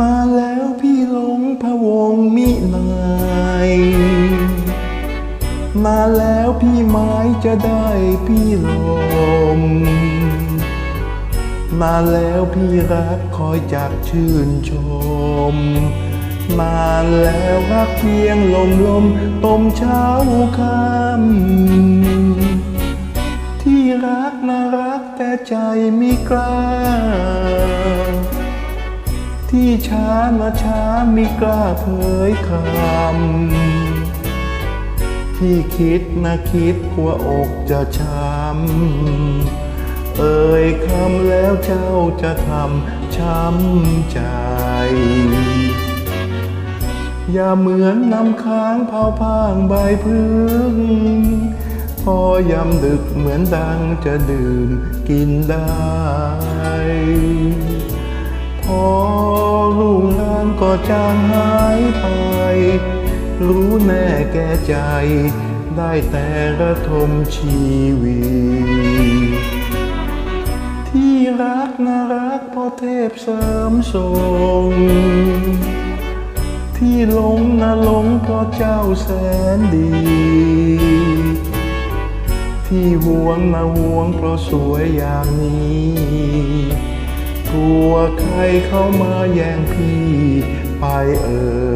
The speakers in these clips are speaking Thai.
มาแล้วพี่หลงพะวงมิลายมาแล้วพี่ไม้จะได้พี่ลม มาแล้วพี่รักคอยจากชื่นชม มาแล้วรักเพียงลมลมตมเช้าค่ำที่รักน่ารักแต่ใจมีกล้า ที่ช้ามาช้าไม่กล้าเผยคำ ที่คิดนะคิดกลัวอกจะช้ำ เอ่ยคำแล้วเจ้าจะทำช้ำใจ อย่าเหมือนน้ำค้างเผาพางใบพึ่งพอยำดึกเหมือนดังจะดื่มกินได้ พอรุ่งางก็จางหายไป รู้แน่แก่ใจ ได้แต่ระทมชีวิต ที่รักน่ารักเพราะเทพเสริมทรงที่หลงน่าหลงเพราะเจ้าแสนดี ที่ห่วงน่าห่วงเพราะสวยอย่างนี้ กลัวใครเข้ามาแย่งพี่ไปเอ่ย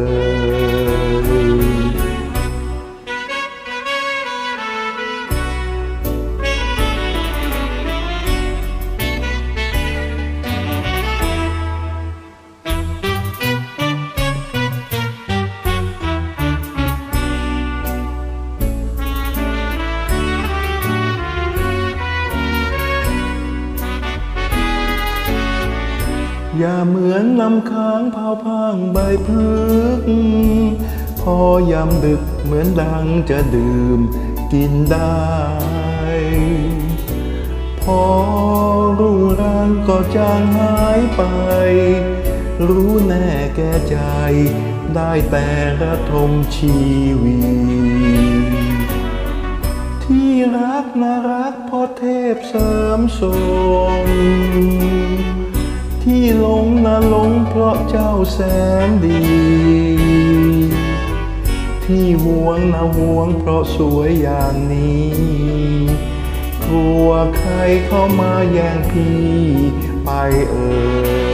อย่าเหมือนน้ำค้างเผาพางใบพึก พอยามดึกเหมือนดังจะดื่มกินได้ พอรุ่งรางก็จางหายไป รู้แน่แก่ใจ ได้แต่ระทมชีวิตที่รักน่ารักพราะเทพเสริมทรง เจ้าแสนดี ที่ห่วงนะห่วงเพราะสวยอย่างนี้ กลัวใครเข้ามาแย่งพี่ไปเอ่